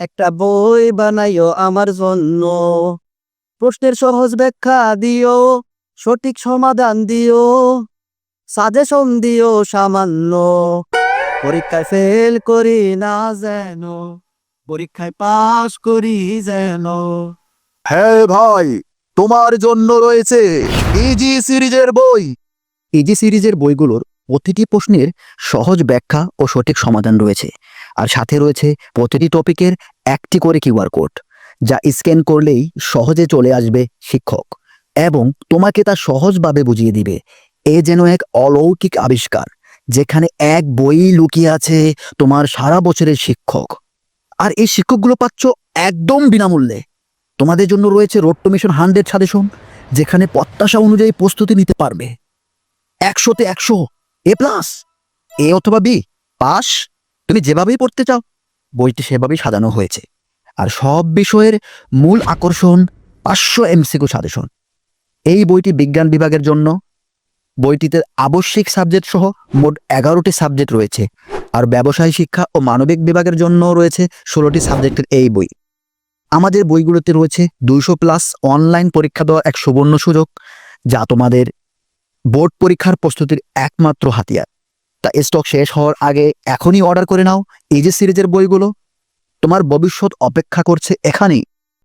একটা বই বানাইও আমার জন্য। প্রশ্নের সহজ ব্যাখ্যা দিও সঠিক সমাধান দিও সাজেশন দিও সামান্য। পরীক্ষায় ফেল করি না যেন পরীক্ষায় পাস করি যেন। হ্যাঁ ভাই তোমার জন্য রয়েছে ইজি সিরিজের বই। ইজি সিরিজের বইগুলোর প্রতিটি প্রশ্নের সহজ ব্যাখ্যা ও সঠিক সমাধান রয়েছে। আর সাথে রয়েছে প্রতিটি টপিকের একটি করে কিউআর কোড যা স্ক্যান করলেই সহজে চলে আসবে শিক্ষক এবং তোমাকে তা সহজভাবে বুঝিয়ে দিবে। এ যেন এক অলৌকিক আবিষ্কার, যেখানে এক বই লুকিয়ে আছে তোমার সারা বছরের শিক্ষক। আর এই শিক্ষকগুলো পাচ্ছ একদম বিনামূল্যে। তোমাদের জন্য রয়েছে road to mission hundred suggestion যেখানে প্রত্যাশা অনুযায়ী প্রস্তুতি নিতে পারবে। একশোতে একশো এ প্লাস এ অথবা বি পাস তুমি যেভাবেই পড়তে চাও, বইটি সেভাবেই সাজানো হয়েছে। আর সব বিষয়ের মূল আকর্ষণ পাঁচশো এমসিকিউ সাজেশন। এই বইটি বিজ্ঞান বিভাগের জন্য, বইটিতে আবশ্যিক সাবজেক্ট সহ মোট এগারোটি সাবজেক্ট রয়েছে, আর ব্যবসায় শিক্ষা ও মানবিক বিভাগের জন্য রয়েছে ষোলোটি সাবজেক্টের এই বই। আমাদের বইগুলোতে রয়েছে দুইশো প্লাস অনলাইন পরীক্ষা দেওয়ার এক সুবর্ণ সুযোগ, যা তোমাদের বোর্ড পরীক্ষার প্রস্তুতির একমাত্র হাতিয়ার। তা স্টক শেষ হওয়ার আগে এখনই অর্ডার করে নাও। এই যে সিরিজের বইগুলো, তোমার ভবিষ্যৎ অপেক্ষা করছে এখানেই।